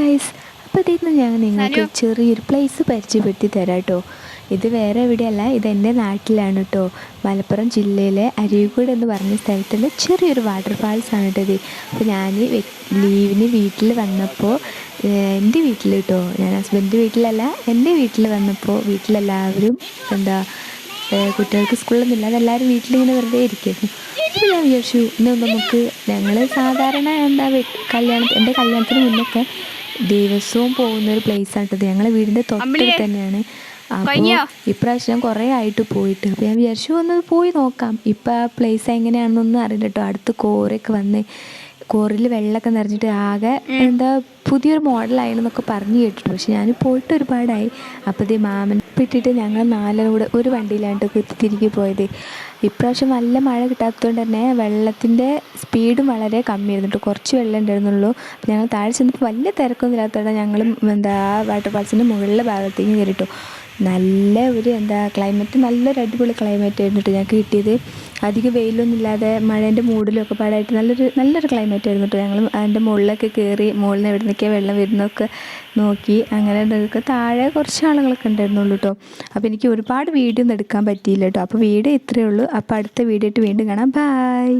Guys അപ്പോൾ ഇതിന്ന് ഞാൻ നിങ്ങൾക്ക് ചെറിയൊരു പ്ലേസ് പരിചയപ്പെടുത്തി തരാം കേട്ടോ ഇത് വേറെ എവിടെയല്ല ഇത് എന്റെ നാട്ടിലാണ് കേട്ടോ മലപ്പുറം ജില്ലയിലെ അരീക്കോട് എന്ന് പറഞ്ഞ സ്ഥലത്തുള്ള ചെറിയൊരു വാട്ടർഫാൾസ് ആണ് കേട്ടോ ഇത്. അപ്പോൾ ഞാൻ ലീവിന് വീട്ടിൽ വന്നപ്പോൾ എന്റെ വീട്ടിൽ കേട്ടോ ഞാൻ ഹസ്ബൻഡ് വീട്ടിലല്ല എന്റെ വീട്ടിൽ വന്നപ്പോൾ വീട്ടിലെല്ലാവരും എന്താ കുട്ടികൾക്ക് സ്കൂളൊന്നും ഇല്ലാതെ എല്ലാവരും വീട്ടിലിങ്ങനെ വെറുതെ ഇരിക്കുന്നു. അപ്പോൾ ഞാൻ വിചാരിച്ചു ഇന്ന് നമുക്ക് ഞങ്ങൾ സാധാരണ എന്താ കല്യാണം എന്റെ കല്യാണത്തിന് മുന്നൊക്കെ ദിവസവും പോകുന്ന ഒരു പ്ലേസ് ആട്ടത് ഞങ്ങളെ വീടിന്റെ തൊട്ടടുത്ത് തന്നെയാണ്. ഇപ്രാവശ്യം കുറേ ആയിട്ട് പോയിട്ട്. അപ്പോൾ ഞാൻ വിചാരിച്ചു ഒന്ന് പോയി നോക്കാം. ഇപ്പം ആ പ്ലേസ് എങ്ങനെയാണെന്നൊന്നും അറിയില്ല കേട്ടോ അടുത്ത് കോരൊക്കെ വന്ന് കോറിൽ വെള്ളമൊക്കെ നിറഞ്ഞിട്ട് ആകെ എന്താ പുതിയൊരു മോഡലായിരുന്നൊക്കെ പറഞ്ഞു കേട്ടിട്ടുണ്ട്. പക്ഷെ ഞാൻ പോയിട്ട് ഒരുപാടായി. അപ്പോൾ ഇത് മാമൻ പിട്ടിട്ട് ഞങ്ങൾ നാലും ഒരു വണ്ടിയിലാണ്ട് തിരികെ പോയത്. ഇപ്രാവശ്യം നല്ല മഴ കിട്ടാത്തതുകൊണ്ട് തന്നെ വെള്ളത്തിന്റെ സ്പീഡും വളരെ കമ്മിയായിരുന്നു കേട്ടോ. കുറച്ച് വെള്ളം ഉണ്ടായിരുന്നുള്ളൂ. ഞങ്ങൾ താഴെ ചെന്നപ്പോൾ വലിയ തിരക്കൊന്നും ഇല്ലാത്തതോടെ ഞങ്ങളും എന്താ വാട്ടർ ഫാൾസിന്റെ മുകളിലെ ഭാഗത്തേക്ക് കയറിട്ടോ. നല്ല ഒരു എന്താ ക്ലൈമറ്റ് നല്ലൊരു അടിപൊളി ക്ലൈമറ്റ് ആയിരുന്നു കേട്ടോ ഞങ്ങൾക്ക് കിട്ടിയത്. അധികം വെയിലൊന്നും ഇല്ലാതെ മഴേന്റെ മൂടിലും ഒക്കെ പാടായിട്ട് നല്ലൊരു നല്ലൊരു ക്ലൈമറ്റ് ആയിരുന്നു കേട്ടോ ഞങ്ങൾ അതിന്റെ മുകളിലൊക്കെ കയറി മുകളിൽ നിന്ന് എവിടെ നിന്നൊക്കെയാണ് വെള്ളം വരുന്നതൊക്കെ നോക്കി അങ്ങനെ ഒക്കെ താഴെ കുറച്ച് ആളുകളൊക്കെ ഉണ്ടായിരുന്നുള്ളൂ കേട്ടോ അപ്പോൾ എനിക്ക് ഒരുപാട് വീഡിയോ ഒന്നും എടുക്കാൻ പറ്റിയില്ല കേട്ടോ അപ്പോൾ വീഡിയോ ഇത്രയേ ഉള്ളൂ. അപ്പോൾ അടുത്ത വീഡിയോ ആയിട്ട് വീണ്ടും കാണാം. ബായ്